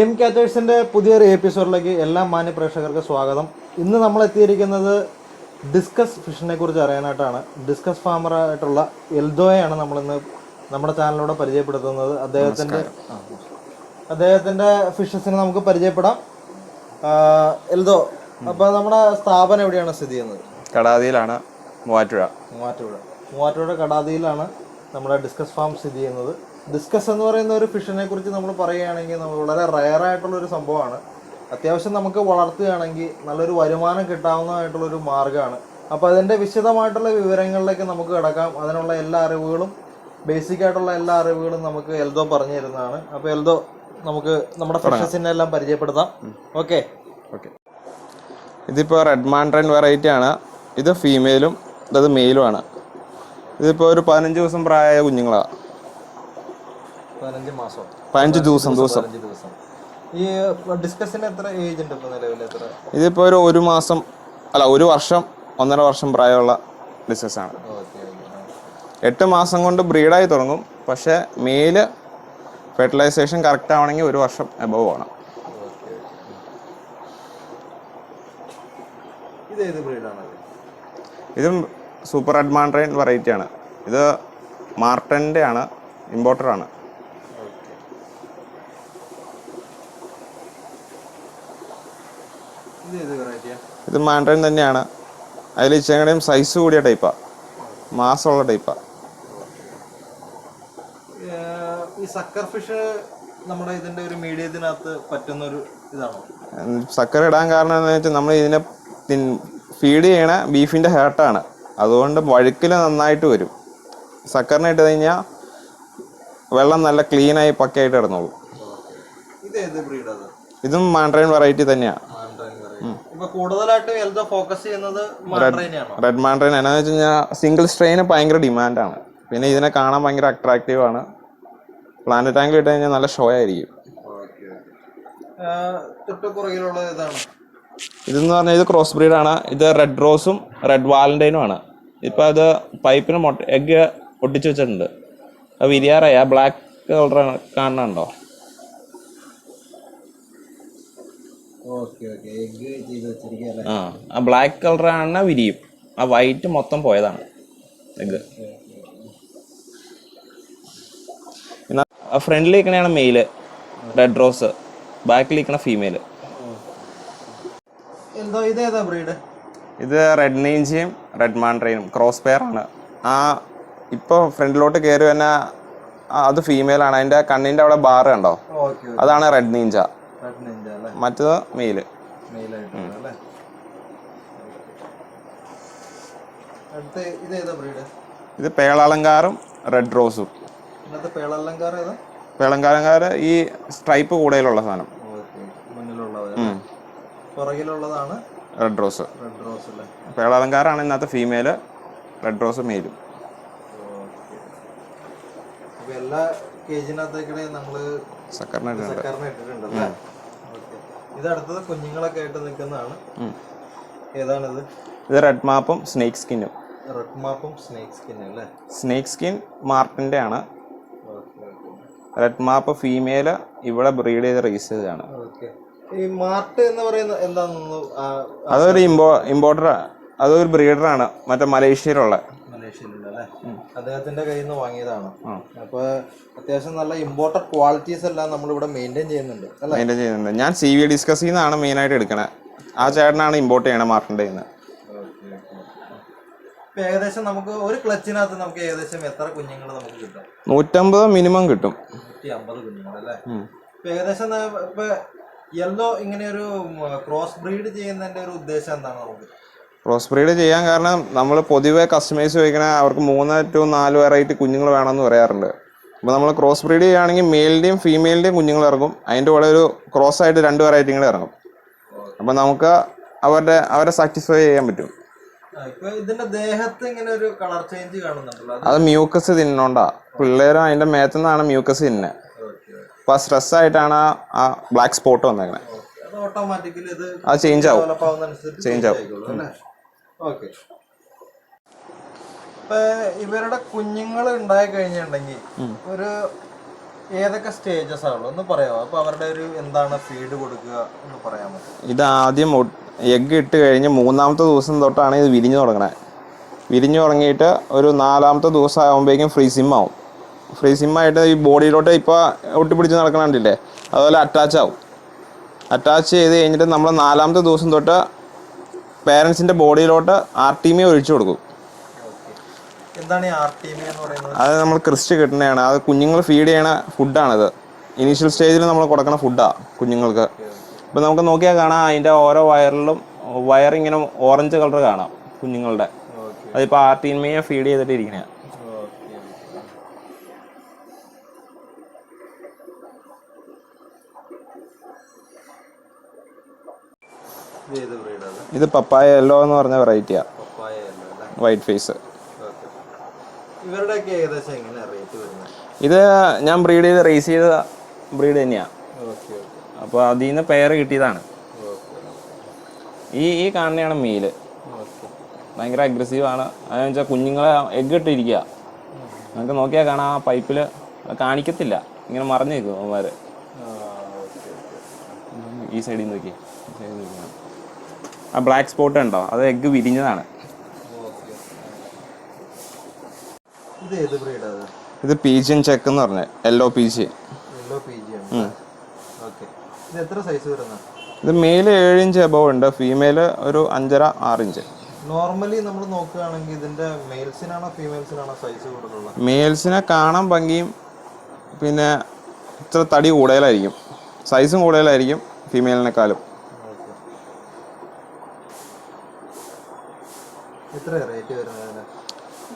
Dream കാറ്റേഴ്സിന്റെ പുതിയൊരു എപ്പിസോഡിലേക്ക് എല്ലാ മാന്യ പ്രേക്ഷകർക്ക് സ്വാഗതം. ഇന്ന് നമ്മൾ എത്തിയിരിക്കുന്നത് ഡിസ്കസ് ഫിഷിനെ കുറിച്ച് അറിയാനായിട്ടാണ്. ഡിസ്കസ് ഫാമർ ആയിട്ടുള്ള എൽദോയാണ് നമ്മളിന്ന് നമ്മുടെ ചാനലിലൂടെ പരിചയപ്പെടുത്തുന്നത്. അദ്ദേഹത്തിന്റെ അദ്ദേഹത്തിന്റെ ഫിഷസിനെ നമുക്ക് പരിചയപ്പെടാം. എൽദോ അപ്പോൾ നമ്മുടെ സ്ഥാപനം എവിടെയാണ് സ്ഥിതി ചെയ്യുന്നത്? കടാതിയിലാണ് മൂവാറ്റുപുഴ. മൂവാറ്റുപുഴ. മൂവാറ്റുപുഴ കടാതിയിലാണ് നമ്മുടെ ഡിസ്കസ് ഫാം സ്ഥിതി ചെയ്യുന്നത്. ഡിസ്കസ് എന്ന് പറയുന്ന ഒരു ഫിഷിനെ കുറിച്ച് നമ്മൾ പറയുകയാണെങ്കിൽ നമ്മൾ വളരെ റയർ ആയിട്ടുള്ള ഒരു സംഭവമാണ്. അത്യാവശ്യം നമുക്ക് വളർത്തുകയാണെങ്കിൽ നല്ലൊരു വരുമാനം കിട്ടാവുന്നതായിട്ടുള്ള ഒരു മാർഗമാണ് അപ്പോൾ അതിന്റെ വിശദമായിട്ടുള്ള വിവരങ്ങളിലേക്ക് നമുക്ക് കിടക്കാം. അതിനുള്ള എല്ലാ അറിവുകളും ബേസിക് ആയിട്ടുള്ള എല്ലാ അറിവുകളും നമുക്ക് എൽദോ പറഞ്ഞു തരുന്നതാണ്. അപ്പോൾ എൽദോ നമുക്ക് നമ്മുടെ ഫിഷസിനെ എല്ലാം പരിചയപ്പെടുത്താം. ഓക്കെ ഓക്കെ ഇതിപ്പോൾ റെഡ് മാൻഡ്രൻ വെറൈറ്റി ആണ്. ഇത് ഫീമെയിലും ഇത് മെയിലുമാണ് ഇതിപ്പോൾ ഒരു പതിനഞ്ച് ദിവസം പ്രായമായ കുഞ്ഞുങ്ങളാണ് പതിനഞ്ച് മാസം. പതിനഞ്ച് ദിവസം ദിവസം ദിവസം. ഈ ഡിസ്കസിന് എത്ര ഏജ് ഉണ്ട് ഇപ്പോൾ നിലവിൽ എത്ര? ഇതിപ്പോ ഒരു ഒരു മാസം അല്ല ഒരു വർഷം ഒന്നര വർഷം പ്രായമുള്ള ഡിസ്കസ് ആണ്. എട്ട് മാസം കൊണ്ട് ബ്രീഡായി തുടങ്ങും. പക്ഷെ മെയിൽ ഫെർട്ടിലൈസേഷൻ കറക്റ്റ് ആവണമെങ്കിൽ ഒരു വർഷം എബവ് ആണ് ഇതും സൂപ്പർ അഡ്മാൻഡ്രൈൻ വെറൈറ്റി ആണ്. ഇത് മാർട്ടന്റെ ആണ് ഇമ്പോർട്ടർ ആണ്. ഇത് മാൻഡ്രൈൻ തന്നെയാണ്. അതിൽ ഇച്ചങ്ങടെയും സൈസ് കൂടിയ ടൈപ്പാ മാസമുള്ള ടൈപ്പാ ഈ സക്കർ ഫിഷ് നമ്മുടെ ഇതിന്റെ ഒരു മീഡിയത്തിനകത്ത് പറ്റുന്ന ഒരു ഇതാണോ? സക്കർ ഇടാൻ കാരണം എന്താണെന്ന് വെച്ചാൽ നമ്മൾ ഇതിനെ ഫീഡ് ചെയ്യണ ബീഫിന്റെ ഹേർട്ടാണ് അതുകൊണ്ട് വഴുക്കിൽ നന്നായിട്ട് വരും. സക്കറിനെ ഇട്ട് കഴിഞ്ഞാൽ വെള്ളം നല്ല ക്ലീനായി പക്കയായിട്ട് ഇടന്നോളൂ ഇത് മാൻഡ്രൈൻ വെറൈറ്റി തന്നെയാണ് കൂടുതലായിട്ടും എൽദോ ഫോക്കസ് ചെയ്യുന്നത് റെഡ് മാൻഡ്രൈൻ എന്നാന്ന് വെച്ച് കഴിഞ്ഞാൽ സിംഗിൾ സ്ട്രെയിന് ഭയങ്കര ഡിമാൻഡാണ് പിന്നെ ഇതിനെ കാണാൻ ഭയങ്കര അട്രാക്റ്റീവ് ആണ്. പ്ലാനറ്റ് ടാങ്കിൽ ഇട്ട് കഴിഞ്ഞാൽ നല്ല ഷോ ആയിരിക്കും. ഇതെന്ന് പറഞ്ഞാൽ ഇത് ക്രോസ് ബ്രീഡ് ആണ്. ഇത് റെഡ് റോസും റെഡ് വാലന്റൈനും ആണ്. ഇപ്പൊ അത് പൈപ്പിന് എഗ്ഗ് ഒട്ടിച്ച് വെച്ചിട്ടുണ്ട്. വിരിയാറായി. ആ ബ്ലാക്ക് കളർ കാണുന്നുണ്ടോ ഓക്കെ ഓക്കെ എഗ് ചെയ്ത് വെച്ചിരിക്കുകയല്ലേ ആ ആ ബ്ലാക്ക് കളറാണ് വിരിയും. ആ വൈറ്റ് മൊത്തം പോയതാണ്. എഗ്ഗ് എന്നാൽ ഫ്രണ്ടിൽ നിൽക്കണതാണ് മെയിൽ റെഡ് റോസ് ബാക്കിൽ നിൽക്കണ ഫീമെയിൽ എന്തോ ഇത് ബ്രീഡ് ഇത് റെഡ് നെയിഞ്ചിയും റെഡ് മാൻഡ്രയും ക്രോസ് പെയർ ആണ്. ആ ഇപ്പോൾ ഫ്രണ്ടിലോട്ട് കയറി തന്നെ അത് ഫീമെയിൽ ആണ്. അതിന്റെ കണ്ണിന്റെ അവിടെ ബാർ കണ്ടോ? ഓക്കെ അതാണ് റെഡ് നീഞ്ച മറ്റത് മെയിൽ. ഇത് പേളലങ്കാറും റെഡ് റോസും. പേളങ്കാരങ്കാർ ഈ സ്ട്രൈപ്പ് കൂടുതലുള്ള സാധനം. പുറകിലുള്ളതാണ് റെഡ് റോസ്. റെഡ് റോസ് പേളലങ്കാറാണ് ഇന്നത്തെ ഫീമെയിൽ റെഡ് റോസ് മെയിലും. എല്ലാ കേജിനകത്തേക്കിടെ നമ്മൾ സക്കറിനെ ഇട്ടിട്ടുണ്ട്. ഇത് അടുത്തത് കുഞ്ഞുങ്ങളൊക്കെ ആയിട്ട് നിൽക്കുന്നതാണ്. ഏതാണിത്? ഇത് റെഡ് മാപ്പും സ്നേക്ക് സ്കിന്നും റെഡ് മാപ്പും സ്നേക്ക് സ്കിന്നും അല്ലേ? സ്നേക്ക് സ്കിൻ മാർട്ടിന്റെ ആണ്. റെഡ് മാപ്പ് ഫീമെയിൽ ഇവിടെ ബ്രീഡ് ചെയ്ത് റേസ് ചെയ്തതാണ്. ഈ മാർട്ട് എന്ന് പറയുന്നത് എന്താണെന്ന് അതൊരു ഇമ്പോ ഇമ്പോർട്ടർ അതൊരു ബ്രീഡറാണ് മറ്റേ മലേഷ്യയിലുള്ള. മലേഷ്യയിലുള്ള അല്ലേ അദ്ദേഹത്തിന്റെ കയ്യിൽ നിന്ന് വാങ്ങിയതാണ്. അപ്പൊ അത്യാവശ്യം നല്ല ഇമ്പോർട്ടന്റ് ക്വാളിറ്റീസ് എല്ലാം നമ്മൾ ഇവിടെ മെയിന്റെയിൻ ചെയ്യുന്നുണ്ട് മെയിന്റെയിൻ ചെയ്യുന്നുണ്ട്. ഞാൻ സി വി ഡിസ്കസ് ചെയ്യുന്നതാണ് മെയിൻ ആയിട്ട് എടുക്കണത് ആ ചേട്ടനാണ് ഇമ്പോർട്ട് ചെയ്യണത് മാർട്ടിന്റെ നിന്ന്. ഏകദേശം നമുക്ക് ഒരു ക്ലച്ചിനകത്ത് നമുക്ക് ഏകദേശം എത്ര കുഞ്ഞുങ്ങൾ നമുക്ക് കിട്ടും? നൂറ്റമ്പത് മിനിമം കിട്ടും. നൂറ്റി അമ്പത് കുഞ്ഞുങ്ങൾ അല്ലേ ഏകദേശം ഇപ്പൊ യെല്ലോ ഇങ്ങനെ ഒരു ക്രോസ് ബ്രീഡ് ചെയ്യുന്നതിന്റെ ഒരു ഉദ്ദേശം എന്താണ് നമുക്ക്? ക്രോസ് ബ്രീഡ് ചെയ്യാൻ കാരണം നമ്മൾ പൊതുവെ കസ്റ്റമൈസ് ചോദിക്കണ അവർക്ക് മൂന്ന് ടു നാല് വെറൈറ്റി കുഞ്ഞുങ്ങൾ വേണമെന്ന് പറയാറുണ്ട്. അപ്പോൾ നമ്മൾ ക്രോസ് ബ്രീഡ് ചെയ്യുകയാണെങ്കിൽ മെയിലിന്റെയും ഫീമെയിലിന്റെയും കുഞ്ഞുങ്ങൾ ഇറങ്ങും. അതിന്റെ കൂടെ ഒരു ക്രോസ് ആയിട്ട് രണ്ട് വെറൈറ്റി കൂടെ ഇറങ്ങും. അപ്പോൾ നമുക്ക് അവരുടെ അവരെ സാറ്റിസ്ഫൈ ചെയ്യാൻ പറ്റും. അത് മ്യൂക്കസ് തിന്നോണ്ടാ. പിള്ളേരും അതിന്റെ മേത്തുനിന്നാണ് മ്യൂക്കസ് തിന്നെ അപ്പോൾ ആ സ്ട്രെസ് ആയിട്ടാണ് ആ- ബ്ലാക്ക് സ്പോട്ട് വന്നേക്കണേ. അത് ചേഞ്ച് ആവും. ചേഞ്ച് ആവും. ഓക്കെ. ഇവരുടെ കുഞ്ഞുങ്ങൾ ഉണ്ടായി കഴിഞ്ഞിട്ടുണ്ടെങ്കിൽ ഒരു ഏതൊക്കെ സ്റ്റേജസ് ആണുള്ളൂ ഒന്ന് പറയാമോ? അപ്പൊ അവരുടെ ഒരു എന്താണ് ഫീഡ് കൊടുക്കുക എന്ന് പറയാമോ? ഇത് ആദ്യം എഗ്ഗ് ഇട്ട് കഴിഞ്ഞ് മൂന്നാമത്തെ ദിവസം തൊട്ടാണ് ഇത് വിരിഞ്ഞു തുടങ്ങണേ. വിരിഞ്ഞു തുടങ്ങിയിട്ട് ഒരു നാലാമത്തെ ദിവസം ആകുമ്പോഴേക്കും ഫ്രീ സിം ആവും. ഫ്രീ സിം ആയിട്ട് ഈ ബോഡിയിലോട്ട് ഇപ്പോൾ ഒട്ടിപ്പിടിച്ച് നടക്കണണ്ടില്ലേ അതുപോലെ അറ്റാച്ച് ആവും. അറ്റാച്ച് ചെയ്ത് കഴിഞ്ഞിട്ട് നമ്മൾ നാലാമത്തെ ദിവസം തൊട്ട് പേരൻസിന്റെ ബോഡിയിലോട്ട് ആർ ടി മി ഒഴിച്ചു കൊടുക്കും. അത് നമ്മൾ ക്രിസ്റ്റ് കിട്ടുന്നതാണ്. അത് കുഞ്ഞുങ്ങൾ ഫീഡ് ചെയ്യണ ഫുഡാണിത് ഇനീഷ്യൽ സ്റ്റേജിൽ നമ്മൾ കൊടുക്കണ ഫുഡാണ് കുഞ്ഞുങ്ങൾക്ക്. ഇപ്പം നമുക്ക് നോക്കിയാൽ കാണാം അതിന്റെ ഓരോ വയറിലും വയർ ഇങ്ങനെ ഓറഞ്ച് കളർ കാണാം കുഞ്ഞുങ്ങളുടെ. അതിപ്പോ അതിപ്പോൾ ആർ ടി എമ്മയെ ഫീഡ് ചെയ്തിട്ട് ഇരിക്കണേ ഇത് പപ്പായ യെല്ലോ എന്ന് പറഞ്ഞ വെറൈറ്റിയാ വൈറ്റ് ഫേസ് ഓക്കെ ഇവരുടെയൊക്കെ ഏകദേശം എങ്ങനെയാ റേറ്റ് വരുന്നത്? ഇത് ഞാൻ ബ്രീഡ് ചെയ്ത് റേസ് ചെയ്ത ബ്രീഡ് ഓക്കെ അപ്പോൾ അതിൽ നിന്ന് പെയർ കിട്ടിയതാണ്. ഈ ഈ കാണുന്നതാണ് മീൽ ഭയങ്കര അഗ്രസീവ് ആണ്. അതെന്ന് വെച്ചാൽ കുഞ്ഞുങ്ങളെ എഗ് ഇട്ടിരിക്കുക നമുക്ക് നോക്കിയാൽ കാണാം ആ പൈപ്പിൽ കാണിക്കത്തില്ല. ഇങ്ങനെ മറിഞ്ഞു നിൽക്കും അവന്മാർ ഈ സൈഡിൽ നോക്കി ഈ സൈഡിൽ നോക്കി ആ ബ്ലാക്ക് സ്പോട്ട് ഉണ്ടോ? അത് എഗ്ഗ് വിരിഞ്ഞതാണ്. ഇത് പി ജി ഇത് പീജിയൻ ചെക്ക് എന്ന് പറഞ്ഞ. Yellow PG yellow P G ഇത് മെയിൽ ഏഴ് ഇഞ്ച് അബവ് ഉണ്ട്. ഫീമെയിൽ ഒരു അഞ്ചര ആറ് ഇഞ്ച് നോർമലി നമ്മൾ നോക്കുകയാണെങ്കിൽ ഇതിന്റെ മെയിൽസിനാണോ ഫീമെയിൽസിനാണോ സൈസ് കൂടുതലുള്ളത്? മെയിൽസിനെ കാണാൻ ഭംഗിയും പിന്നെ ഇത്ര തടി കൂടുതലായിരിക്കും. സൈസും കൂടുതലായിരിക്കും ഫീമെയിലിനെക്കാളും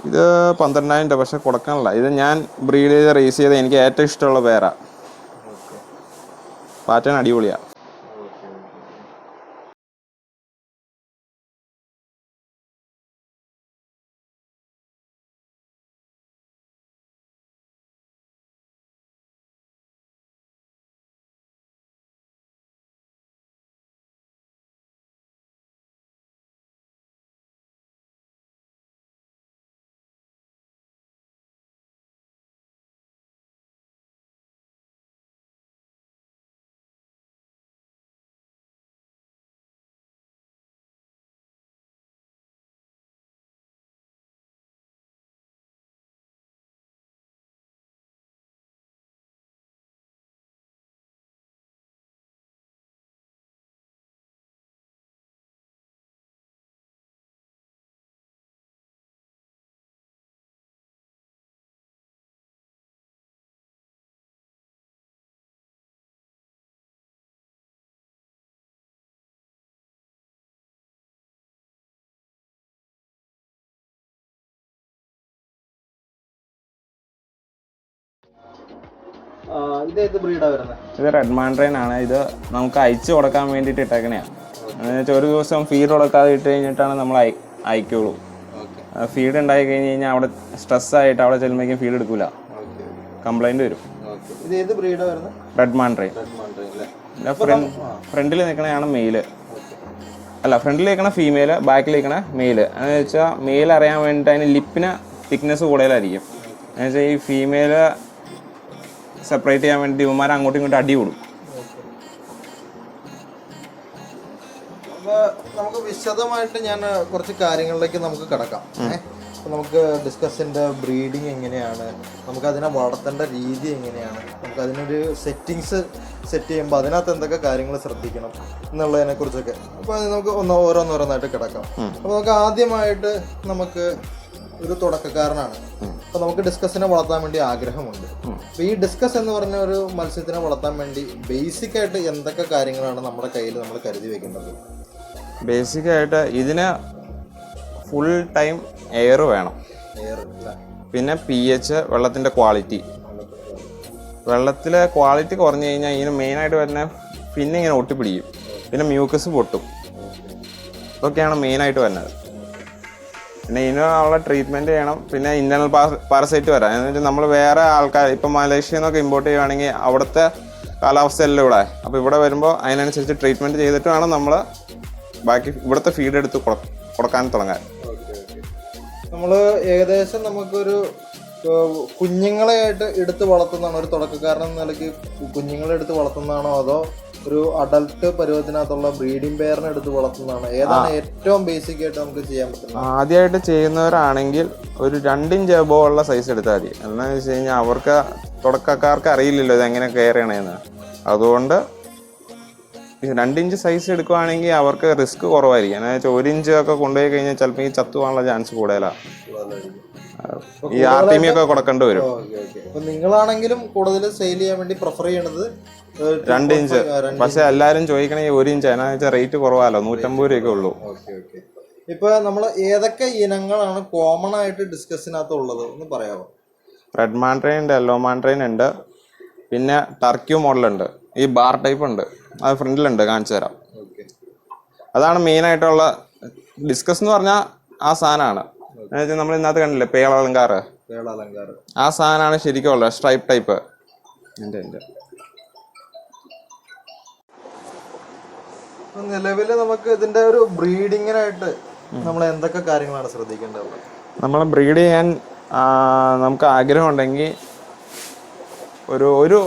ഇത് പന്ത്രണ്ടായിരം രൂപ പക്ഷെ കൊടുക്കാനല്ല. ഇത് ഞാൻ ബ്രീഡ് ചെയ്ത് റേസ് ചെയ്ത് എനിക്ക് ഏറ്റവും ഇഷ്ടമുള്ള പേരാ പാറ്റേൺ അടിപൊളിയാ. ഇത് റെഡ് മാൻഡ്രൈൻ ആണ്. ഇത് നമുക്ക് അയച്ചു കൊടുക്കാൻ വേണ്ടിയിട്ട് ഇട്ടേക്കണയാണ് എന്ന് വെച്ചാൽ ഒരു ദിവസം ഫീഡ് കൊടുക്കാതെ ഇട്ട് കഴിഞ്ഞിട്ടാണ് നമ്മൾ അയ അയക്കുള്ളൂ. ഫീഡ് ഉണ്ടായി കഴിഞ്ഞ് കഴിഞ്ഞാൽ അവിടെ സ്ട്രെസ് ആയിട്ട് അവിടെ ചെല്ലുമ്പോഴേക്കും ഫീഡ് എടുക്കൂല. കംപ്ലൈന്റ് വരും. റെഡ് മാൻഡ്രൈൻ ഫ്രണ്ടിൽ നിൽക്കണതാണ് മെയിൽ അല്ല? ഫ്രണ്ടിൽ നിൽക്കണ ഫീമെയിൽ ബാക്കിൽ നിൽക്കണ മെയിൽ എന്ന് വെച്ചാൽ മെയിൽ അറിയാൻ വേണ്ടിയിട്ട് അതിന് ലിപ്പിന് തിക്നെസ് കൂടുതലായിരിക്കും. എന്ന് വെച്ചാൽ ഈ ഫീമെയിൽ സെപ്പറേറ്റ് ചെയ്യാൻ വേണ്ടി ഇവന്മാർ അങ്ങോട്ടും ഇങ്ങോട്ടും അടി കൂടും. അപ്പൊ നമുക്ക് വിശദമായിട്ട് ഞാൻ കുറച്ച് കാര്യങ്ങളിലേക്ക് നമുക്ക് കിടക്കാം. നമുക്ക് ഡിസ്കസിന്റെ ബ്രീഡിങ് എങ്ങനെയാണ് നമുക്ക് അതിനെ വളർത്തേണ്ട രീതി എങ്ങനെയാണ് നമുക്ക് അതിനൊരു സെറ്റിങ്സ് സെറ്റ് ചെയ്യുമ്പോൾ അതിനകത്ത് എന്തൊക്കെ കാര്യങ്ങൾ ശ്രദ്ധിക്കണം എന്നുള്ളതിനെ കുറിച്ചൊക്കെ. അപ്പൊ അത് നമുക്ക് ഒന്ന് ഓരോന്നോരോന്നായിട്ട് കിടക്കാം. അപ്പൊ നമുക്ക് ആദ്യമായിട്ട് നമുക്ക് ഒരു തുടക്കക്കാരനാണ്. അപ്പൊ നമുക്ക് ഡിസ്കസിനെ വളർത്താൻ വേണ്ടി ആഗ്രഹമുണ്ട്. അപ്പൊ ഈ ഡിസ്കസ് എന്ന് പറഞ്ഞ ഒരു മത്സ്യത്തിനെ വളർത്താൻ വേണ്ടി ബേസിക് ആയിട്ട് എന്തൊക്കെ കാര്യങ്ങളാണ് നമ്മുടെ കയ്യിൽ നമ്മൾ കരുതി വെക്കേണ്ടത്? ബേസിക് ആയിട്ട് ഇതിന് ഫുൾ ടൈം എയർ വേണം. എയർ പിന്നെ പി എച്ച് വെള്ളത്തിന്റെ ക്വാളിറ്റി വെള്ളത്തിലെ ക്വാളിറ്റി കുറഞ്ഞു കഴിഞ്ഞാൽ ഇതിന് മെയിനായിട്ട് വരുന്ന പിന്നെ ഇങ്ങനെ ഒട്ടിപ്പിടിക്കും. പിന്നെ മ്യൂക്കസ് പൊട്ടും. ഇതൊക്കെയാണ് മെയിനായിട്ട് വരുന്നത്. പിന്നെ ഇതിനുള്ള ട്രീറ്റ്മെന്റ് ചെയ്യണം. പിന്നെ ഇന്റർണൽ പാരസൈറ്റ് വരാം. എന്ന് വെച്ചാൽ നമ്മൾ വേറെ ആൾക്കാർ ഇപ്പം മലേഷ്യയിൽ നിന്നൊക്കെ ഇമ്പോർട്ട് ചെയ്യുവാണെങ്കിൽ അവിടുത്തെ കാലാവസ്ഥയല്ല ഇവിടെ അപ്പോൾ ഇവിടെ വരുമ്പോൾ അതിനനുസരിച്ച് ട്രീറ്റ്മെന്റ് ചെയ്തിട്ട് വേണം നമ്മൾ ബാക്കി ഇവിടുത്തെ ഫീഡ് എടുത്ത് കൊടുക്കാൻ തുടങ്ങാൻ. നമ്മൾ ഏകദേശം നമുക്കൊരു കുഞ്ഞുങ്ങളെയായിട്ട് എടുത്ത് വളർത്തുന്നതാണോ ഒരു തുടക്കക്കാരൻ നിലയ്ക്ക് കുഞ്ഞുങ്ങളെ എടുത്ത് വളർത്തുന്നതാണോ അതോ ഒരു അഡൽട്ട് പരുവത്തിനകത്തുള്ള ബ്രീഡിംഗ് പെയറിനെ എടുത്ത് വളർത്തുന്നതാണ്. ഏതാണ് ഏറ്റവും ബേസിക് ആയിട്ട് നമുക്ക് ചെയ്യാൻ പറ്റുന്നത്? ആദ്യമായിട്ട് ചെയ്യുന്നവരാണെങ്കിൽ ഒരു രണ്ടിഞ്ച് അബോ ഉള്ള സൈസ് എടുത്താൽ മതി. എന്താണെന്ന് വെച്ച് കഴിഞ്ഞാൽ അവർക്ക് തുടക്കക്കാർക്ക് അറിയില്ലല്ലോ ഇത് എങ്ങനെ കെയർ ചെയ്യണമെന്ന് അതുകൊണ്ട് രണ്ടിഞ്ച് സൈസ് എടുക്കുവാണെങ്കിൽ അവർക്ക് റിസ്ക് കുറവായിരിക്കും. അതായത് വെച്ചാൽ ഒരു ഇഞ്ച് ഒക്കെ കൊണ്ടുപോയി കഴിഞ്ഞാൽ ചിലപ്പോൾ ഈ ചത്തു പോകാനുള്ള ചാൻസ് കൂടുതലാണ് ഈ ആർ ടി ഒക്കെ കൊടുക്കേണ്ടി വരും. നിങ്ങളാണെങ്കിലും കൂടുതൽ സെയിൽ ചെയ്യാൻ വേണ്ടി പ്രിഫർ ചെയ്യണത് രണ്ട് ഇഞ്ച് 2.5, പക്ഷെ എല്ലാരും ചോദിക്കണേ ഒരു ഇഞ്ച് എന്നാ വെച്ചാൽ റേറ്റ് കുറവാലോ? നൂറ്റമ്പത് രൂപയൊക്കെ ഉള്ളൂ. ഇപ്പൊ നമ്മൾ ഏതൊക്കെ ഇനങ്ങളാണ് കോമൺ ആയിട്ട് ഡിസ്കസിനകത്ത് ഉള്ളത്? ഒന്ന് പറയാമോ റെഡ് മാൻട്രെയിൻ ഉണ്ട് യെല്ലോ മാൻട്രെയിൻ ഉണ്ട് പിന്നെ ടർക്കി മോഡലുണ്ട് ഈ ബാർ ടൈപ്പ് ഉണ്ട്. അത് ഫ്രണ്ടിലുണ്ട് കാണിച്ചു തരാം. അതാണ് മെയിൻ ആയിട്ടുള്ള ഡിസ്കസ് എന്ന് പറഞ്ഞാൽ ആ സാധനമാണ്. നമ്മൾ ഇന്നത്തെ കണ്ടില്ലേ പേളലങ്കാറ് വേള അലങ്കാരം. ആ സാധനമാണ് ശരിക്കും ഉള്ളത് സ്ട്രൈപ്പ് ടൈപ്പ് എന്റെ എന്റെ നിലവിൽ നമുക്ക് ഇതിന്റെ ഒരു ബ്രീഡിങ്ങിനായിട്ട് നമ്മൾ എന്തൊക്കെ കാര്യങ്ങളാണ് ശ്രദ്ധിക്കേണ്ടത്? നമ്മൾ ബ്രീഡ് ചെയ്യാൻ നമുക്ക് ആഗ്രഹം ഉണ്ടെങ്കിൽ ഒരു ഒരു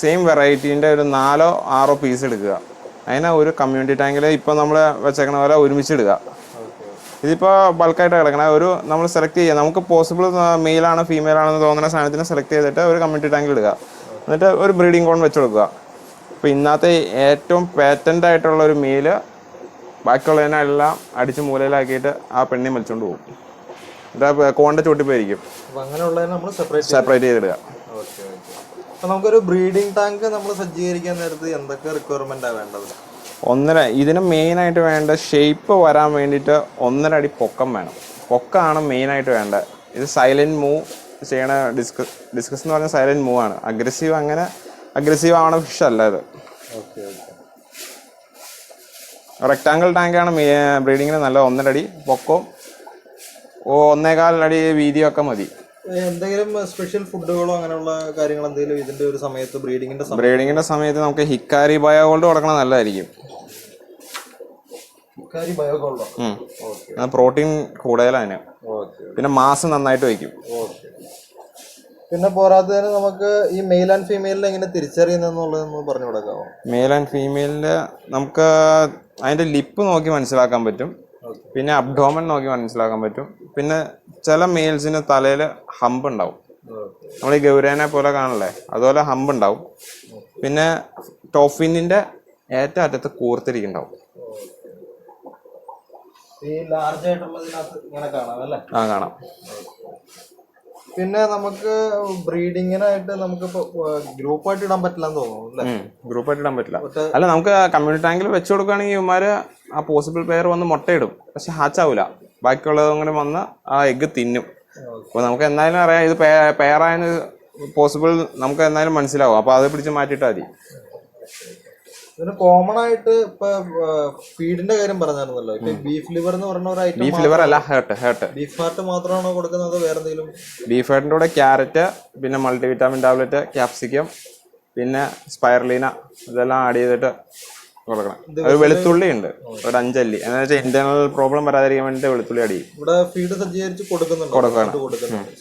സെയിം വെറൈറ്റീന്റെ ഒരു നാലോ ആറോ പീസ് എടുക്കുക. അതിനെ ഒരു കമ്മ്യൂണിറ്റി ടാങ്കിൽ ഇപ്പം നമ്മൾ വെച്ചേക്കണ പോലെ ഒരുമിച്ച് ഇടുക. ഇതിപ്പോൾ ബൾക്കായിട്ട് കിടക്കണേ ഒരു നമ്മൾ സെലക്ട് ചെയ്യുക നമുക്ക് പോസിബിൾ മെയിലാണ് ഫീമെയിൽ ആണെന്ന് തോന്നുന്ന സാധനത്തിനെ സെലക്ട് ചെയ്തിട്ട് ഒരു കമ്മ്യൂണിറ്റി ടാങ്കിൽ ഇടുക. എന്നിട്ട് ഒരു ബ്രീഡിംഗ് കോൺ വെച്ച് കൊടുക്കുക. അപ്പോൾ ഇന്നത്തെ ഏറ്റവും പാറ്റന്റ് ആയിട്ടുള്ള ഒരു മെയിൽ ബാക്കിയുള്ളതിനെ എല്ലാം അടിച്ച് മൂലയിലാക്കിയിട്ട് ആ പെണ്ണി വലിച്ചുകൊണ്ട് പോകും. എന്നിട്ട് കോണിന്റെ ചൂട്ടിപ്പോയിരിക്കും അങ്ങനെയുള്ളതിനെ നമ്മൾ സെപ്പറേറ്റ് സെപ്പറേറ്റ് ചെയ്തിടുക നമുക്കൊരു ബ്രീഡിംഗ് ടാങ്ക് നമ്മൾ സജ്ജീകരിക്കാൻ നേരത്ത് എന്തൊക്കെ റിക്വയർമെന്റാണ് വേണ്ടത്? ഒന്നര ഇതിന് മെയിനായിട്ട് വേണ്ട ഷേപ്പ് വരാൻ വേണ്ടിയിട്ട് ഒന്നര അടി പൊക്കം വേണം. പൊക്കമാണ് മെയിനായിട്ട് വേണ്ടത്. ഇത് സൈലന്റ് മൂവ് ചെയ്യണ ഡിസ്കസ് ഡിസ്കസ് എന്ന് പറഞ്ഞാൽ സൈലന്റ് മൂവ് ആണ്. അഗ്രസീവ് അങ്ങനെ അഗ്രസീവ് ആവണ ഫിഷ് അല്ല ഇത്. റെക്ടാങ്കിൾ ടാങ്കാണ് ബ്രീഡിങ്ങിന് നല്ല ഒന്നര അടി പൊക്കവും അടി വീതിയൊക്കെ മതി. എന്തെങ്കിലും സ്പെഷ്യൽ ഫുഡുകളോ അങ്ങനെയുള്ള കാര്യങ്ങൾ എന്തെങ്കിലും ഇതിന്റെ ഒരു സമയത്ത് ബ്രീഡിങ്ങിന്റെ സമയത്ത്? സമയത്ത് നമുക്ക് ഹിക്കാരി ബയോ ഗോൾഡ് കൊടുക്കണം നല്ലതായിരിക്കും. പ്രോട്ടീൻ കൂടുതലാണ് പിന്നെ മാസ് നന്നായിട്ട് വയ്ക്കും. പിന്നെ പോരാത്തതിന് നമുക്ക് ഈ മെയിൽ ആൻഡ് ഫീമെയിലിനെ എങ്ങനെ തിരിച്ചറിയുന്നെന്നുള്ളതൊന്ന് പറഞ്ഞു കൊടുക്കാമോ? മെയിൽ ആൻഡ് ഫീമെയിലിന്റെ നമുക്ക് അതിന്റെ ലിപ്പ് നോക്കി മനസ്സിലാക്കാൻ പറ്റും. പിന്നെ അബ്ഡോമൻ നോക്കി മനസ്സിലാക്കാൻ പറ്റും. പിന്നെ ചില മെയിൽസിന് തലയിൽ ഹമ്പ് ഉണ്ടാവും. നമ്മൾ ഈ ഗൗരേനെ പോലെ കാണല്ലേ? അതുപോലെ ഹമ്പ് ഉണ്ടാവും. പിന്നെ ടോഫിനിന്റെ ഏറ്റവും അറ്റത്ത് കൂർത്തിരിക്കുന്നുണ്ടാവും. ഈ ലാർജ് ആയിട്ടുള്ളതിനകത്ത് ഇങ്ങനെ കാണാം അല്ലേ? ആ കാണാം. പിന്നെ നമുക്ക് ബ്രീഡിങ്ങിനായിട്ട് നമുക്ക് ഗ്രൂപ്പായിട്ട് ഇടാൻ പറ്റില്ല എന്ന് തോന്നുന്നു ഗ്രൂപ്പായിട്ട് ഇടാൻ പറ്റില്ല. അല്ല നമുക്ക് കമ്മ്യൂണിറ്റി ടാങ്കിൽ വെച്ച് കൊടുക്കുകയാണെങ്കിൽ ഇവന്മാര് ആ പോസിബിൾ പെയർ വന്ന് മുട്ടയിടും. പക്ഷെ ഹാച്ച് ആവില്ല ബാക്കിയുള്ളത് അങ്ങനെ വന്ന് ആ എഗ്ഗ് തിന്നും. അപ്പൊ നമുക്ക് എന്തായാലും അറിയാം ഇത് പെയറായെന്ന് പോസിബിൾ നമുക്ക് എന്തായാലും മനസ്സിലാവും. അപ്പൊ അത് പിടിച്ച് മാറ്റിയിട്ടാൽ മതി. ഇതിന് കോമൺ ആയിട്ട് ഇപ്പൊ ഫീഡിന്റെ കാര്യം പറഞ്ഞായിരുന്നല്ലോ. ഇപ്പൊ ബീഫ് ലിവർ എന്ന് പറഞ്ഞ ഒരു ഐറ്റം ബീഫ് ലിവർ അല്ല ഹേർട്ട് ഹേർട്ട് ബീഫ് ഹാർട്ട് മാത്രമാണോ കൊടുക്കുന്നത് വേറെ എന്തെങ്കിലും? ബീഫ് ഹേർട്ടിന്റെ കൂടെ ക്യാരറ്റ് പിന്നെ മൾട്ടിവിറ്റാമിൻ ടാബ്ലറ്റ് ക്യാപ്സിക്കം പിന്നെ സ്പൈറലീന ഇതെല്ലാം ആഡ് ചെയ്തിട്ട് കൊടുക്കണം. ഒരു വെളുത്തുള്ളി ഉണ്ട് ഒരു അഞ്ചല്ലി. എന്ന് വെച്ചാൽ ഇന്റേണൽ പ്രോബ്ലം വരാതിരിക്കാൻ വേണ്ടി വെളുത്തുള്ളി അടി ഇവിടെ ഫീഡ് സജ്ജീകരിച്ച് കൊടുക്കുന്നുണ്ട്. കൊടുക്കണം. കൊടുക്കുന്നുണ്ട്.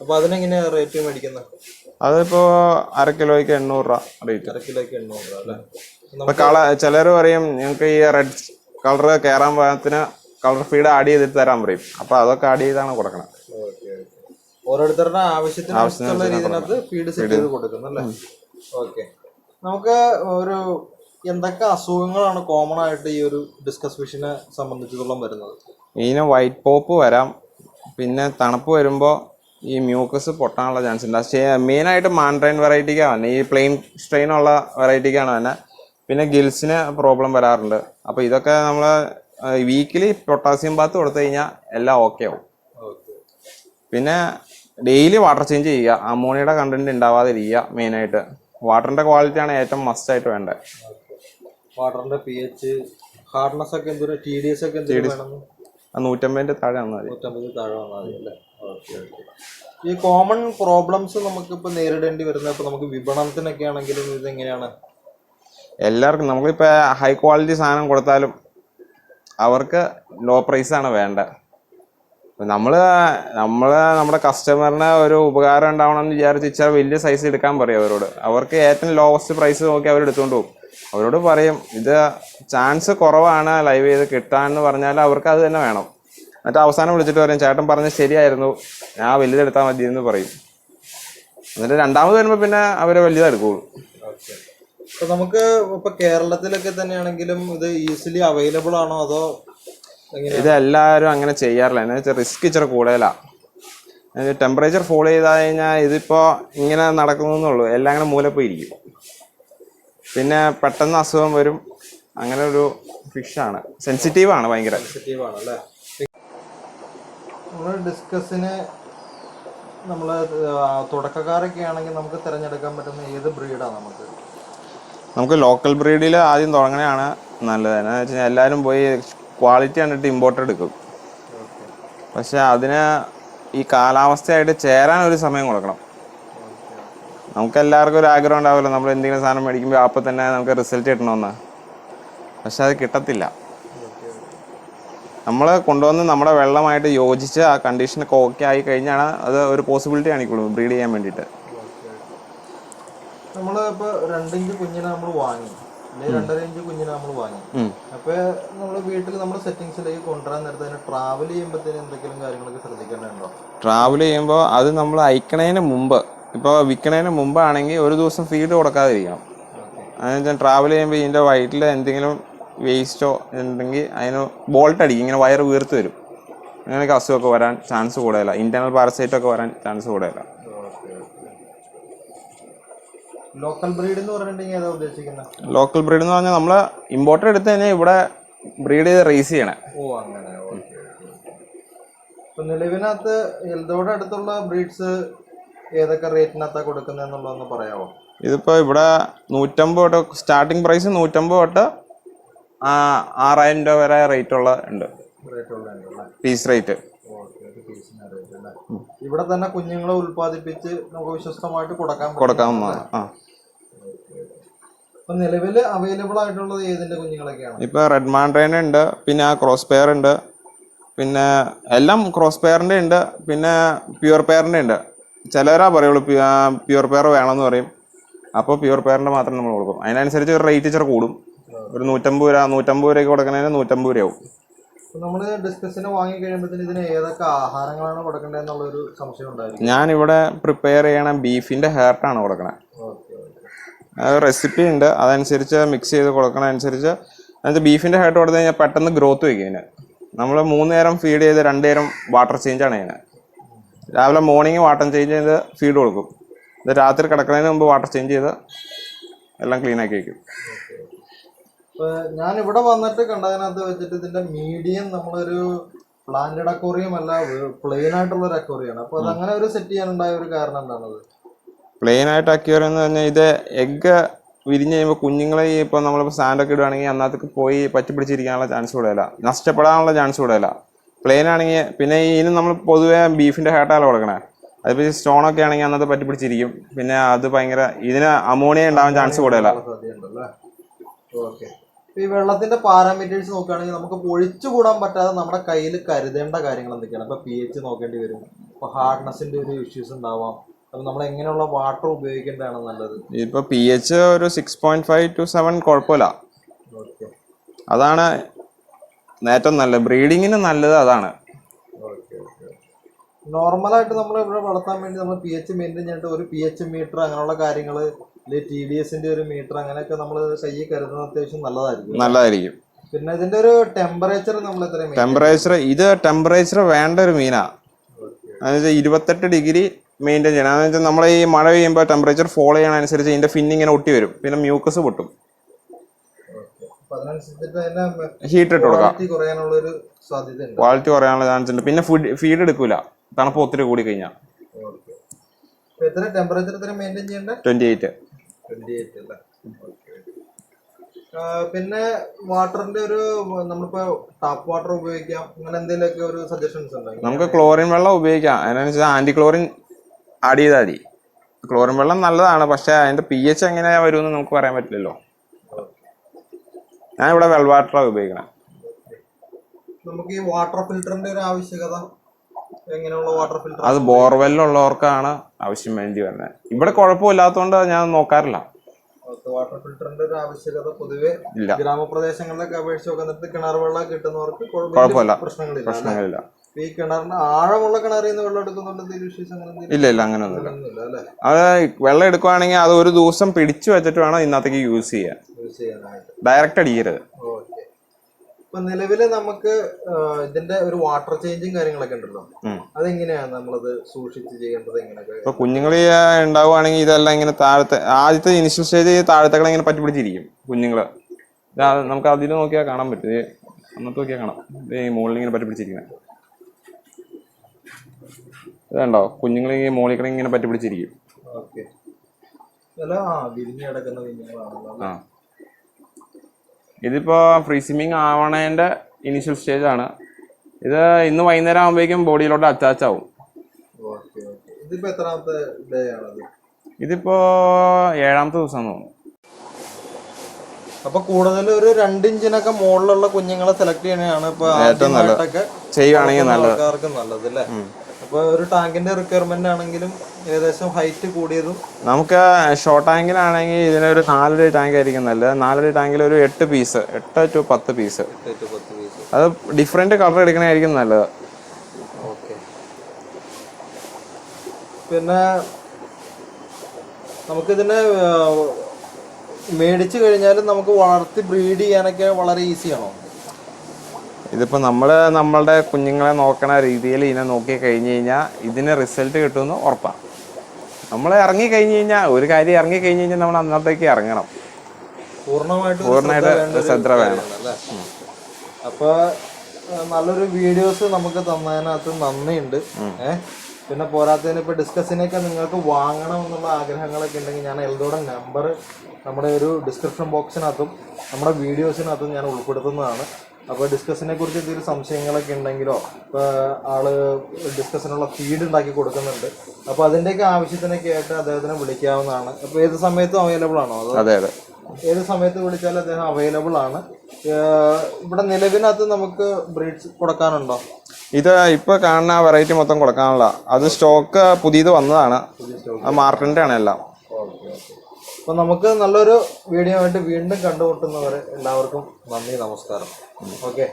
അപ്പൊ അതിനെങ്ങനെയാ റേറ്റ് മേടിക്കുന്നത് അതിപ്പോ അര കിലോയ്ക്ക് എണ്ണൂറ് രൂപ റേറ്റ് അര കിലോയ്ക്ക് എണ്ണൂറ് രൂപ അല്ലേ? കള ചിലർ പറയും ഞങ്ങൾക്ക് ഈ റെഡ് കളർ കയറാൻ പാകത്തിന് കളർ ഫീഡ് ആഡ് ചെയ്തിട്ട് തരാൻ പറയും. അപ്പൊ അതൊക്കെ ആഡ് ചെയ്താണ് കൊടുക്കണം ഓരോരുത്തരുടെ ആവശ്യത്തിന് രീതിയിനകത്ത് ഫീഡ് സെറ്റ് ചെയ്ത് കൊടുക്കുന്നു അല്ലേ? ഓക്കെ നമുക്ക് ഒരു എന്തൊക്കെ അസുഖങ്ങളാണ് കോമൺ ആയിട്ട് ഈ ഒരു ഡിസ്കസ് ഫിഷിനെ സംബന്ധിച്ചിടത്തോളം വരുന്നത്? ഇതിന് വൈറ്റ് പോപ്പ് വരാം. പിന്നെ തണുപ്പ് വരുമ്പോൾ ഈ മ്യൂക്കസ് പൊട്ടാനുള്ള ചാൻസ് ഉണ്ട്. പക്ഷേ മെയിനായിട്ട് മാൻഡ്രൈൻ വെറൈറ്റിക്കാണ് ഈ പ്ലെയിൻ സ്ട്രെയിൻ ഉള്ള വെറൈറ്റിക്കാണ് തന്നെ. പിന്നെ ഗിൽസിന് പ്രോബ്ലം വരാറുണ്ട്. അപ്പോൾ ഇതൊക്കെ നമ്മൾ വീക്കിലി പൊട്ടാസ്യം ബാത്ത് കൊടുത്തു കഴിഞ്ഞാൽ എല്ലാം ഓക്കെ ആവും. പിന്നെ ഡെയിലി വാട്ടർ ചേഞ്ച് ചെയ്യുക. അമോണിയുടെ കണ്ടന്റ് ഉണ്ടാവാതിരിക്കുക മെയിനായിട്ട് വാട്ടറിന്റെ ക്വാളിറ്റിയാണ് ഏറ്റവും മസ്റ്റ് ആയിട്ട് വേണ്ടത്. വാട്ടറിന്റെ പി എച്ച് ഹാർഡ്നെസ് ഒക്കെ എന്തൊരു ടി ഡി എസ് ഒക്കെ നൂറ്റമ്പതിന്റെ താഴെ വന്നാൽ മതി. താഴെ വന്നാൽ മതി അല്ലേ? ഈ കോമൺ പ്രോബ്ലംസ് നമുക്ക് നമുക്കിപ്പോൾ നേരിടേണ്ടി വരുന്നത് ഇപ്പോൾ നമുക്ക് വിപണനത്തിനൊക്കെ ആണെങ്കിലും ഇതെങ്ങനെയാണ്? എല്ലാവർക്കും നമുക്കിപ്പോ ഹൈ ക്വാളിറ്റി സാധനം കൊടുത്താലും അവർക്ക് ലോ പ്രൈസ് ആണ് വേണ്ട. നമ്മൾ നമ്മൾ നമ്മുടെ കസ്റ്റമറിന് ഒരു ഉപകാരം ഉണ്ടാവണം എന്ന് വിചാരിച്ച് ഇച്ചിരി വലിയ സൈസ് എടുക്കാൻ പറയും അവരോട്. അവർക്ക് ഏറ്റവും ലോവസ്റ്റ് പ്രൈസ് നോക്കി അവർ എടുത്തുകൊണ്ട് പോകും. അവരോട് പറയും ഇത് ചാൻസ് കുറവാണ് ലൈവ് ചെയ്ത് കിട്ടാൻ എന്ന് പറഞ്ഞാൽ അവർക്ക് അത് തന്നെ വേണം. എന്നിട്ട് അവസാനം വിളിച്ചിട്ട് പറയും ചേട്ടൻ പറഞ്ഞ ശരിയായിരുന്നു. ഞാൻ വലുതെടുത്താൽ മതി എന്ന് പറയും. എന്നിട്ട് രണ്ടാമത് വരുമ്പോൾ പിന്നെ അവരെ വലുതെടുക്കുള്ളൂ ഇപ്പൊ നമുക്ക് ഇപ്പൊ കേരളത്തിലൊക്കെ തന്നെയാണെങ്കിലും ഇത് ഈസിലി അവൈലബിൾ ആണോ അതോ ഇത് എല്ലാവരും അങ്ങനെ ചെയ്യാറില്ല. എന്ന് വെച്ചാൽ റിസ്ക് ഇച്ചിരി കൂടുതലാണ് ടെമ്പറേച്ചർ ഫോൾ ചെയ്ത് കഴിഞ്ഞാൽ ഇതിപ്പോ ഇങ്ങനെ നടക്കുന്നുള്ളൂ എല്ലാം അങ്ങനെ മൂല പോയിരിക്കും പിന്നെ പെട്ടെന്ന് അസുഖം വരും. അങ്ങനെ ഒരു ഫിഷാണ് സെൻസിറ്റീവ് ആണ് ഭയങ്കര. സെൻസിറ്റീവ് ആണ് അല്ലേ? നമ്മൾ ഡിസ്കസിന് നമ്മൾ തുടക്കക്കാരൊക്കെ ആണെങ്കിൽ നമുക്ക് തിരഞ്ഞെടുക്കാൻ പറ്റുന്ന ഏത് ബ്രീഡാണ് നമുക്ക്? നമുക്ക് ലോക്കൽ ബ്രീഡിൽ ആദ്യം തുടങ്ങണതാണ് നല്ലത്. എന്നാന്ന് വെച്ച് കഴിഞ്ഞാൽ എല്ലാവരും പോയി ക്വാളിറ്റി കണ്ടിട്ട് ഇമ്പോർട്ട് എടുക്കും. പക്ഷെ അതിന് ഈ കാലാവസ്ഥയായിട്ട് ചേരാൻ ഒരു സമയം കൊടുക്കണം. നമുക്ക് എല്ലാവർക്കും ഒരു ആഗ്രഹം ഉണ്ടാവില്ല നമ്മൾ എന്തെങ്കിലും സാധനം മേടിക്കുമ്പോൾ അപ്പം തന്നെ നമുക്ക് റിസൾട്ട് കിട്ടണമെന്ന്. പക്ഷെ അത് കിട്ടത്തില്ല. നമ്മൾ കൊണ്ടുവന്ന് നമ്മുടെ വെള്ളമായിട്ട് യോജിച്ച് ആ കണ്ടീഷനൊക്കെ ഓക്കെ ആയി കഴിഞ്ഞാണ് അത് ഒരു പോസിബിലിറ്റി ആണിക്കുള്ളൂ ബ്രീഡ് ചെയ്യാൻ വേണ്ടിയിട്ട്. നമ്മൾ രണ്ടിഞ്ച് കുഞ്ഞിനെ നമ്മൾ വാങ്ങി. രണ്ടര ഇഞ്ച് കുഞ്ഞിനെ നമ്മൾ വാങ്ങി. അപ്പൊ വീട്ടിൽ നമ്മുടെ സെറ്റിങ്സിലേക്ക് കൊണ്ടുവരാൻ നേരത്തെ ട്രാവൽ ചെയ്യുമ്പോഴത്തേന് എന്തെങ്കിലും കാര്യങ്ങളൊക്കെ ശ്രദ്ധിക്കേണ്ടതുണ്ടോ? ട്രാവൽ ചെയ്യുമ്പോൾ അത് നമ്മൾ അയക്കണതിന് മുമ്പ് ഇപ്പോൾ വിൽക്കണതിന് മുമ്പാണെങ്കിൽ ഒരു ദിവസം ഫീഡ് കൊടുക്കാതിരിക്കണം. അതെന്താ ട്രാവൽ ചെയ്യുമ്പോൾ ഇതിന്റെ വയറ്റിൽ എന്തെങ്കിലും വേസ്റ്റോ ഉണ്ടെങ്കിൽ അതിന് ബോൾട്ട് അടിക്കും. ഇങ്ങനെ വയറ് വീർത്ത് വരും. അങ്ങനെയൊക്കെ അസുഖമൊക്കെ വരാൻ ചാൻസ് കൂടുതല. ഇന്റർണൽ പാരസൈറ്റ് ഒക്കെ വരാൻ ചാൻസ് കൂടുതല. ലോക്കൽ ബ്രീഡ് എന്ന് പറഞ്ഞിട്ടുണ്ടെങ്കിൽ ലോക്കൽ ബ്രീഡ് എന്ന് പറഞ്ഞാൽ നമ്മൾ ഇമ്പോർട്ടഡ് എടുത്ത് കഴിഞ്ഞാൽ ഇവിടെ ബ്രീഡ് ചെയ്ത് റേസ് ചെയ്യണേ. ഓ അങ്ങനെ. നിലവിനകത്ത് എൽദോടെ അടുത്തുള്ള ബ്രീഡ്സ് ഏതൊക്കെ റേറ്റിനകത്താ കൊടുക്കുന്നതെന്നുള്ളതൊന്ന് പറയാമോ ഇതിപ്പോ ഇവിടെ നൂറ്റമ്പത് തൊട്ട് സ്റ്റാർട്ടിങ് പ്രൈസ് നൂറ്റമ്പത് തൊട്ട് ആറായിരം രൂപ വരെ റേറ്റ് ഉള്ള ഉണ്ട്. പീസ് റേറ്റ് ഇവിടെ തന്നെ കുഞ്ഞുങ്ങളെ ഉൽപ്പാദിപ്പിച്ച് നമുക്ക് വിശ്വസ്തമായിട്ട് കൊടുക്കാൻ. കൊടുക്കാവുന്നതാണ് ആ. നിലവിൽ അവൈലബിൾ ആയിട്ടുള്ളത് ഏതിന്റെ കുഞ്ഞുങ്ങളൊക്കെയാണ്? ഇപ്പൊ റെഡ് മാൻഡ്രൈൻ ഉണ്ട് പിന്നെ ക്രോസ് പെയർ ഉണ്ട് പിന്നെ എല്ലാം ക്രോസ് പെയറിന്റെ ഉണ്ട് പിന്നെ പ്യുവർ പെയറിന്റെ ഉണ്ട്. ചിലരാ പറയുള്ളൂ പ്യുവർ പെയർ വേണമെന്ന് പറയും. അപ്പോൾ പ്യുവർ പെയറിന്റെ മാത്രം നമ്മൾ കൊടുക്കും. അതിനനുസരിച്ച് റേറ്റ് ഇച്ചിരി കൂടും. ഒരു നൂറ്റമ്പത് രൂപ നൂറ്റമ്പത് രൂപയ്ക്ക് കൊടുക്കണതിന് നൂറ്റമ്പത് രൂപയാവും. ഡിസ്കസിന് വാങ്ങി കഴിയുമ്പോഴത്തേന് ഇതിന് ഏതൊക്കെ ആഹാരങ്ങളാണ് സംശയം ഞാൻ ഇവിടെ പ്രിപ്പയർ ചെയ്യണ ബീഫിന്റെ കൊടുക്കണത് ഓക്കെ അത് റെസിപ്പി ഉണ്ട്. അതനുസരിച്ച് മിക്സ് ചെയ്ത് കൊടുക്കണ അനുസരിച്ച് അതിനകത്ത് ബീഫിന്റെ ഹെയർട്ട് കൊടുത്തു കഴിഞ്ഞാൽ പെട്ടെന്ന് ഗ്രോത്ത് വയ്ക്കും ഇതിന്. നമ്മൾ മൂന്ന് നേരം ഫീഡ് ചെയ്ത് രണ്ട് നേരം വാട്ടർ ചേഞ്ച് ആണ് ചെയ്യുന്നത് രാവിലെ മോർണിംഗ് വാട്ടർ ചേഞ്ച് ചെയ്ത് ഫീഡ് കൊടുക്കും. ഇത് രാത്രി കിടക്കുന്നതിന് മുമ്പ് വാട്ടർ ചേഞ്ച് ചെയ്ത് എല്ലാം ക്ലീൻ ആക്കി വയ്ക്കും. ഞാൻ ഇവിടെ വന്നിട്ട് കണ്ടതിനകത്ത് വെച്ചിട്ട് ഇതിന്റെ മീഡിയം നമ്മളൊരു പ്ലാന്റഡ് അക്വറിയം അല്ല പ്ലെയിൻ ആയിട്ടുള്ള ഒരു അക്വറിയാണ് അപ്പൊ അത് അങ്ങനെ ഒരു സെറ്റ് ചെയ്യാനുണ്ടായ ഒരു കാരണം എന്താണത്? പ്ലെയിൻ ആയിട്ട് അക്യൂറെന്ന് പറഞ്ഞാൽ ഇത് എഗ് വിരിഞ്ഞ് കഴിയുമ്പോൾ കുഞ്ഞുങ്ങളെ ഇപ്പോൾ നമ്മളിപ്പോൾ സാൻഡൊക്കെ ഇടുവാണെങ്കിൽ അന്നത്തേക്ക് പോയി പറ്റി പിടിച്ചിരിക്കാനുള്ള ചാൻസ് കൂടുതല. നഷ്ടപ്പെടാനുള്ള ചാൻസ് കൂടുതല. പ്ലെയിൻ ആണെങ്കിൽ പിന്നെ ഈ ഇതിന് നമ്മൾ പൊതുവേ ബീഫിന്റെ ഹേട്ടാലോ കൊടുക്കണേ. അതിപ്പോൾ സ്റ്റോണൊക്കെ ആണെങ്കിൽ അന്നത്തെ പറ്റി പിടിച്ചിരിക്കും. പിന്നെ അത് ഭയങ്കര ഇതിന് അമോണിയ ഉണ്ടാവാൻ ചാൻസ് കൂടുതല. ഓക്കെ. ഈ വെള്ളത്തിന്റെ പാരാമീറ്റേഴ്സ് നോക്കുകയാണെങ്കിൽ നമുക്ക് ഒഴിച്ചുകൂടാൻ പറ്റാതെ നമ്മുടെ കയ്യിൽ കരുതേണ്ട കാര്യങ്ങൾ എന്തൊക്കെയാണ്? ഇപ്പൊ പി എച്ച് നോക്കേണ്ടി വരും. ഇപ്പൊ ഹാർഡ്നെസിന്റെ ഒരു ഇഷ്യൂസ് ഉണ്ടാവാം. അപ്പൊ നമ്മൾ എങ്ങനെയുള്ള വാട്ടർ ഉപയോഗിക്കേണ്ടതാണ് നല്ലത്? ഇപ്പൊ പി എച്ച് ഒരു six point five two seven കുഴപ്പമില്ല. അതാണ് ഏറ്റവും നല്ലത്. ബ്രീഡിങ്ങിന് നല്ലത് അതാണ്. നോർമലായിട്ട് നമ്മൾ ഇവിടെ വളർത്താൻ വേണ്ടി നമ്മൾ പി എച്ച് മെയിന്റെയിൻ ചെയ്തിട്ട് ഒരു പി എച്ച് മീറ്റർ അങ്ങനെയുള്ള കാര്യങ്ങൾ ടി ഡി എസിന്റെ ഒരു മീറ്റർ അങ്ങനെയൊക്കെ നമ്മൾ കയ്യിൽ കരുതുന്നത് അത്യാവശ്യം നല്ലതായിരിക്കും. നല്ലതായിരിക്കും. പിന്നെ ഇതിന്റെ ഒരു ടെമ്പറേച്ചർ നമ്മൾ എത്ര ടെമ്പറേച്ചർ ഇത് ടെമ്പറേച്ചർ വേണ്ട ഒരു മീനാ. അതെന്ന് ഇരുപത്തെട്ട് ഡിഗ്രി മെയിന്റെയിൻ ചെയ്യണം. അതെന്ന് വെച്ചാൽ നമ്മൾ ഈ മഴ പെയ്യുമ്പോൾ ടെമ്പറേച്ചർ ഫോളോ ചെയ്യണ അനുസരിച്ച് ഇതിന്റെ ഫിൻ ഇങ്ങനെ ഒട്ടി വരും. പിന്നെ മ്യൂക്കസ് പൊട്ടും. ഹീറ്റ് ഇട്ട് കൊടുക്കാം. ക്വാളിറ്റി കുറയാനുള്ള ചാൻസ് ഉണ്ട്. പിന്നെ ഫുഡ് ഫീഡ് എടുക്കൂല. തണുപ്പ് ഒത്തിരി കൂടി കഴിഞ്ഞാൽ ട്വന്റി എയ്റ്റ് ട്വന്റി എയ്റ്റ് അല്ലേ? ആ, പിന്നെ വാട്ടറിന്റെ ഒരു നമ്മളിപ്പോ ടാപ്പ് വാട്ടർ ഉപയോഗിക്കാം. അങ്ങനെ എന്തെങ്കിലുമൊക്കെ ഒരു സജഷൻസ് ഉണ്ടോ? നമുക്ക് ക്ലോറിൻ വെള്ളം ഉപയോഗിക്കാം. അതിനനുസരിച്ച് ആന്റി ക്ലോറിൻ ആഡ് ചെയ്താൽ മതി. ക്ലോറിൻ വെള്ളം നല്ലതാണ്. പക്ഷെ അതിന്റെ പി എച്ച് എങ്ങനെയാ വരുമെന്ന് നമുക്ക് പറയാൻ പറ്റില്ലല്ലോ. ഞാൻ ഇവിടെ വെൽ വാട്ടറാണ് ഉപയോഗിക്കണം. നമുക്ക് ഈ വാട്ടർ ഫിൽറ്ററിന്റെ ഒരു ആവശ്യകത അത് ബോർവെല്ലുള്ളവർക്കാണ് ആവശ്യം വേണ്ടി വരുന്നത്. ഇവിടെ കുഴപ്പമില്ലാത്തതുകൊണ്ട് ഞാൻ നോക്കാറില്ല. വാട്ടർ ഫിൽറ്ററിന്റെ ഒരു ആവശ്യകത പൊതുവെ ഗ്രാമപ്രദേശങ്ങളിലൊക്കെ അപേക്ഷിച്ച് നോക്കുന്നിടത്ത് കിണർ വെള്ളം കിട്ടുന്നവർക്ക് കുഴപ്പമില്ല. പ്രശ്നങ്ങളില്ല ഈ കിണറിന് ആഴമുള്ള കിണറിൽ നിന്ന് വെള്ളം എടുക്കുന്നുണ്ട് ഇല്ല ഇല്ല അങ്ങനെയൊന്നുമില്ല. അത് വെള്ളം എടുക്കുവാണെങ്കിൽ അത് ഒരു ദിവസം പിടിച്ചു വെച്ചിട്ട് വേണം ഇന്നത്തേക്ക് യൂസ് ചെയ്യാൻ. ഡയറക്റ്റ് അടിക്കരുത്. ഇപ്പൊ നിലവിൽ നമുക്ക് ഇതിന്റെ ഒരു വാട്ടർ ചേഞ്ചും കാര്യങ്ങളൊക്കെ ഉണ്ടല്ലോ. അതെങ്ങനെയാണ് നമ്മളത് സൂക്ഷിച്ച് ചെയ്യേണ്ടത്? എങ്ങനെയൊക്കെ? ഇപ്പൊ കുഞ്ഞുങ്ങൾ ഉണ്ടാവുകയാണെങ്കിൽ ഇതെല്ലാം ഇങ്ങനെ താഴത്തെ ആദ്യത്തെ ഇനിഷ്യൽ സ്റ്റേജ് താഴത്തേക്കളെ ഇങ്ങനെ പറ്റി പിടിച്ചിരിക്കും കുഞ്ഞുങ്ങൾ നമുക്ക് അതിൽ നോക്കിയാൽ കാണാൻ പറ്റും. അന്നത്തെ നോക്കിയാൽ കാണാം. ഈ മുകളിൽ ഇങ്ങനെ പറ്റി പിടിച്ചിരിക്കുന്നത് ഇതുണ്ടോ കുഞ്ഞുങ്ങൾ ഈ മുകളിൽ കൂടെ ഇങ്ങനെ പറ്റി പിടിച്ചിരിക്കും ആ. വിരിഞ്ഞ് കിടക്കുന്ന കുഞ്ഞുങ്ങളാണല്ലോ ആ ഇതിപ്പോ ഫ്രീ സ്വിമ്മിങ് ആവണേന്റെ ഇനിഷ്യൽ സ്റ്റേജ് ആണ്. ഇത് ഇന്ന് വൈകുന്നേരം ആകുമ്പോഴേക്കും ബോഡിയിലോട്ട് അറ്റാച്ച് ആവും. ഇതിപ്പോ ഏഴാമത്തെ ദിവസം തോന്നുന്നു. അപ്പൊ കൂടുതൽ ഒരു രണ്ടിഞ്ചിനൊക്കെ മുകളിലുള്ള കുഞ്ഞുങ്ങളെ സെലക്ട് ചെയ്യണതാണ് ഇപ്പൊ ചെയ്യുകയാണെങ്കിൽ നല്ലത്. ആൾക്കാർക്ക് നല്ലത് അല്ലേ? ഒരു ടാങ്കിന്റെ റിക്വയർമെന്റ് ആണെങ്കിലും ഏകദേശം ഹൈറ്റ് കൂടിയതും നമുക്ക് ഷോർട്ട് ടാങ്കിലാണെങ്കിൽ ഇതിനൊരു നാലടി ടാങ്ക് ആയിരിക്കും നല്ലത്. നാലടി ടാങ്കിൽ ഒരു എട്ട് പീസ് എട്ട് ടു പത്ത് പീസ് അത് ഡിഫറെന്റ് കളർ എടുക്കണായിരിക്കും നല്ലത്. പിന്നെ നമുക്കിതിനെ മേടിച്ചു കഴിഞ്ഞാൽ നമുക്ക് വളർത്തി ബ്രീഡ് ചെയ്യാനൊക്കെ വളരെ ഈസിയാണോ ഇതിപ്പോൾ നമ്മൾ നമ്മളുടെ കുഞ്ഞുങ്ങളെ നോക്കണ രീതിയിൽ ഇതിനെ നോക്കി കഴിഞ്ഞ് കഴിഞ്ഞാൽ ഇതിന് റിസൾട്ട് കിട്ടുമെന്ന് ഉറപ്പാണ് നമ്മൾ ഇറങ്ങി കഴിഞ്ഞ് കഴിഞ്ഞാൽ ഒരു കാര്യം ഇറങ്ങി കഴിഞ്ഞ് കഴിഞ്ഞാൽ നമ്മൾ അന്നത്തേക്ക് ഇറങ്ങണം. പൂർണമായിട്ടും ശ്രദ്ധ വേണം. കാര്യമാണ് അല്ലേ? അപ്പൊ ആ, നല്ലൊരു വീഡിയോസ് നമുക്ക് തന്നതിനകത്ത് നന്ദിയുണ്ട്. ഏഹ് പിന്നെ പോരാത്തതിന് ഇപ്പോൾ ഡിസ്കസിനൊക്കെ നിങ്ങൾക്ക് വാങ്ങണം എന്നുള്ള ആഗ്രഹങ്ങളൊക്കെ ഉണ്ടെങ്കിൽ ഞാൻ എൽദോടെ നമ്പർ നമ്മുടെ ഒരു ഡിസ്ക്രിപ്ഷൻ ബോക്സിനകത്തും നമ്മുടെ വീഡിയോസിനകത്തും ഞാൻ ഉൾപ്പെടുത്തുന്നതാണ്. അപ്പോൾ ഡിസ്കസിനെ കുറിച്ച് എന്തെങ്കിലും സംശയങ്ങളൊക്കെ ഉണ്ടെങ്കിലോ ഇപ്പോൾ ആൾ ഡിസ്കസിനുള്ള ഫീഡ് ഉണ്ടാക്കി കൊടുക്കുന്നുണ്ട്. അപ്പോൾ അതിന്റെയൊക്കെ ആവശ്യത്തിനൊക്കെ ആയിട്ട് അദ്ദേഹത്തിനെ വിളിക്കാവുന്നതാണ്. അപ്പോൾ ഏത് സമയത്തും അവൈലബിൾ ആണോ അതെ അതെ. ഏത് സമയത്ത് വിളിച്ചാലും അദ്ദേഹം അവൈലബിൾ ആണ്. ഇവിടെ നിലവിനകത്ത് നമുക്ക് ബ്രീഡ്സ് കൊടുക്കാനുണ്ടോ? ഇത് ഇപ്പൊ കാണുന്ന വെറൈറ്റി മൊത്തം കൊടുക്കാനുള്ള. അത് സ്റ്റോക്ക് പുതിയത് വന്നതാണ്. മാർക്കറ്റിന്റെ ആണ് എല്ലാം. Okay okay. അപ്പൊ നമുക്ക് നല്ലൊരു വീഡിയോ ആയിട്ട് വീണ്ടും കണ്ടുമുട്ടുന്നവരെ എല്ലാവർക്കും നന്ദി നമസ്കാരം. ഓക്കെ.